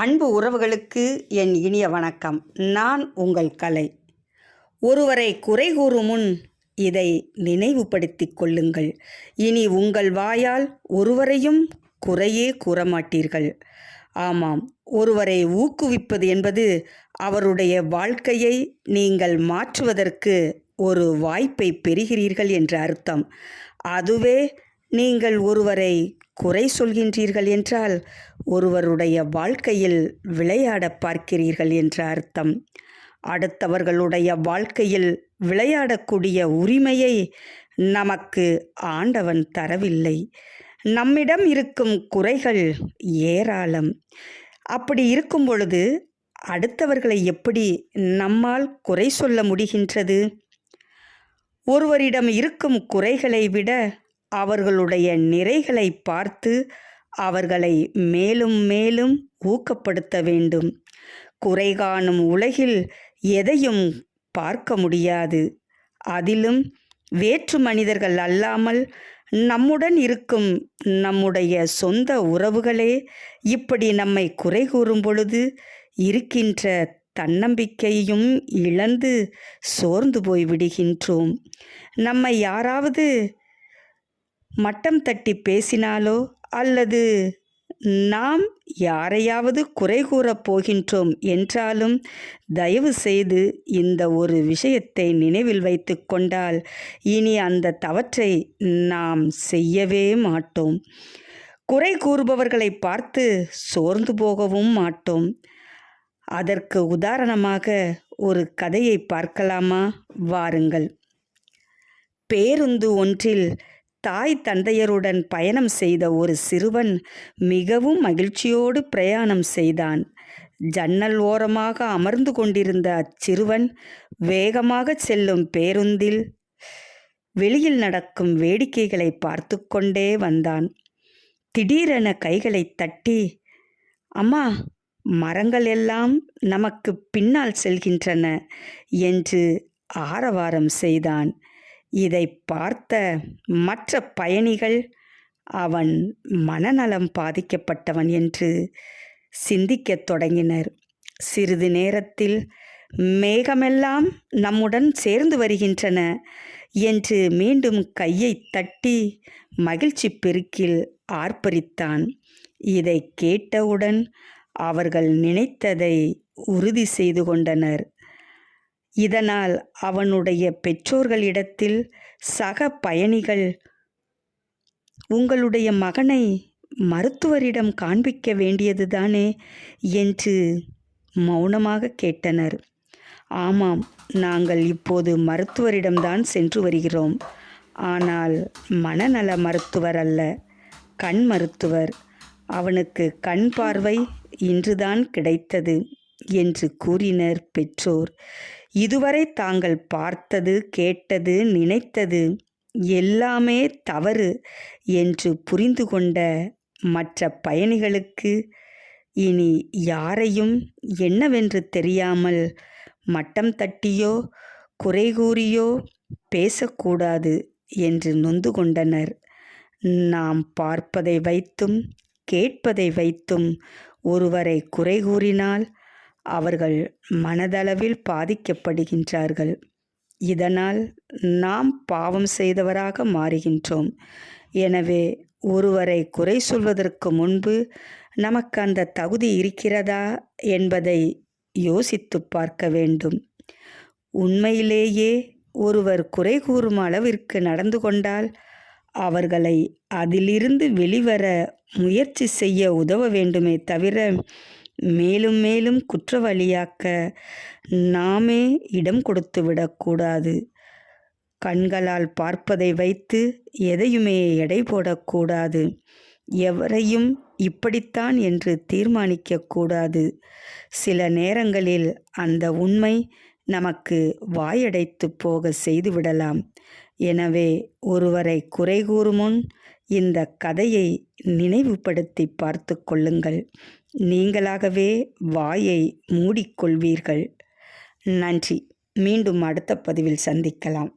அன்பு உறவுகளுக்கு என் இனிய வணக்கம். நான் உங்கள் கலை. ஒருவரை குறை கூறும் முன் இதை நினைவுபடுத்திக் கொள்ளுங்கள். இனி உங்கள் வாயால் ஒருவரையும் குறையே கூறமாட்டீர்கள். ஆமாம் ஒருவரை ஊக்குவிப்பது என்பது அவருடைய வாழ்க்கையை நீங்கள் மாற்றுவதற்கு ஒரு வாய்ப்பை பெறுகிறீர்கள் என்ற அர்த்தம். அதுவே நீங்கள் ஒருவரை குறை சொல்கின்றீர்கள் என்றால் ஒருவருடைய வாழ்க்கையில் விளையாட பார்க்கிறீர்கள் என்ற அர்த்தம். அடுத்தவர்களுடைய வாழ்க்கையில் விளையாடக்கூடிய உரிமையை நமக்கு ஆண்டவன் தரவில்லை. நம்மிடம் இருக்கும் குறைகள் ஏராளம். அப்படி இருக்கும் பொழுது அடுத்தவர்களை எப்படி நம்மால் குறை சொல்ல முடிகின்றது? ஒருவரிடம் இருக்கும் குறைகளை விட அவர்களுடைய நிறைகளை பார்த்து அவர்களை மேலும் மேலும் ஊக்கப்படுத்த வேண்டும். குறை காணும் உலகில் எதையும் பார்க்க முடியாது. அதிலும் வேற்று மனிதர்கள் அல்லாமல் நம்முடன் இருக்கும் நம்முடைய சொந்த உறவுகளே இப்படி நம்மை குறை கூறும் பொழுது இருக்கின்ற தன்னம்பிக்கையும் இழந்து சோர்ந்து போய் விடுகின்றோம். நம்மை யாராவது மட்டம் தட்டி பேசினாலோ? அல்லது நாம் யாரையாவது குறை கூறப் போகின்றோம் என்றாலும் தயவு செய்து இந்த ஒரு விஷயத்தை நினைவில் வைத்து கொண்டால் இனி அந்த தவற்றை நாம் செய்யவே மாட்டோம். குறை கூறுபவர்களை பார்த்து சோர்ந்து போகவும் மாட்டோம். அதற்கு உதாரணமாக ஒரு கதையை பார்க்கலாமா? வாருங்கள். பேருந்து ஒன்றில் தாய் தந்தையருடன் பயணம் செய்த ஒரு சிறுவன் மிகவும் மகிழ்ச்சியோடு பிரயாணம் செய்தான். ஜன்னல் ஓரமாக அமர்ந்து கொண்டிருந்த அச்சிறுவன் வேகமாக செல்லும் பேருந்தில் வெளியில் நடக்கும் வேடிக்கைகளை பார்த்து கொண்டே வந்தான். திடீரென கைகளை தட்டி அம்மா மரங்கள் எல்லாம் நமக்கு பின்னால் செல்கின்றன என்று ஆரவாரம் செய்தான். இதை பார்த்த மற்ற பயணிகள் அவன் மனநலம் பாதிக்கப்பட்டவன் என்று சிந்திக்கத் தொடங்கினர். சிறிது நேரத்தில் மேகமெல்லாம் நம்முடன் சேர்ந்து வருகின்றன என்று மீண்டும் கையை தட்டி மகிழ்ச்சி பெருக்கில் ஆர்ப்பரித்தான். இதை கேட்டவுடன் அவர்கள் நினைத்ததை உறுதி செய்து கொண்டனர். இதனால் அவனுடைய பெற்றோர்களிடத்தில் சக பயணிகள் உங்களுடைய மகனை மருத்துவரிடம் காண்பிக்க வேண்டியதுதானே என்று மௌனமாக கேட்டனர். ஆமாம் நாங்கள் இப்போது மருத்துவரிடம்தான் சென்று வருகிறோம். ஆனால் மனநல மருத்துவர் அல்ல கண் மருத்துவர். அவனுக்கு கண் பார்வை இன்றுதான் கிடைத்தது என்று கூறினர் பெற்றோர். இதுவரை தாங்கள் பார்த்தது கேட்டது நினைத்தது எல்லாமே தவறு என்று புரிந்து கொண்ட மற்ற பயணிகளுக்கு இனி யாரையும் என்னவென்று தெரியாமல் மட்டம் தட்டியோ குறை கூறியோ பேசக்கூடாது என்று நொந்து கொண்டனர். நாம் பார்ப்பதை வைத்தும் கேட்பதை வைத்தும் ஒருவரை குறை கூறினால் அவர்கள் மனதளவில் பாதிக்கப்படுகின்றார்கள். இதனால் நாம் பாவம் செய்தவராக மாறுகின்றோம். எனவே ஒருவரை குறை சொல்வதற்கு முன்பு நமக்கு அந்த தகுதி இருக்கிறதா என்பதை யோசித்து பார்க்க வேண்டும். உண்மையிலேயே ஒருவர் குறை கூறும் அளவிற்கு நடந்து கொண்டால் அவர்களை அதிலிருந்து வெளிவர முயற்சி செய்ய உதவ வேண்டுமே தவிர மேலும் மேலும் குற்றவாளியாக்க நாமே இடம் கொடுத்து விடக்கூடாது கண்களால் பார்ப்பதை வைத்து எதையுமே எடை போடக்கூடாது எவரையும் இப்படித்தான் என்று தீர்மானிக்கக்கூடாது சில நேரங்களில் அந்த உண்மை நமக்கு வாயடைத்து போக செய்துவிடலாம் எனவே ஒருவரை குறை கூறுமுன் இந்த கதையை நினைவுபடுத்தி பார்த்து கொள்ளுங்கள். நீங்களாகவே வாயை மூடிக்கொள்வீர்கள் நன்றி. மீண்டும் அடுத்த பதிவில் சந்திக்கலாம்.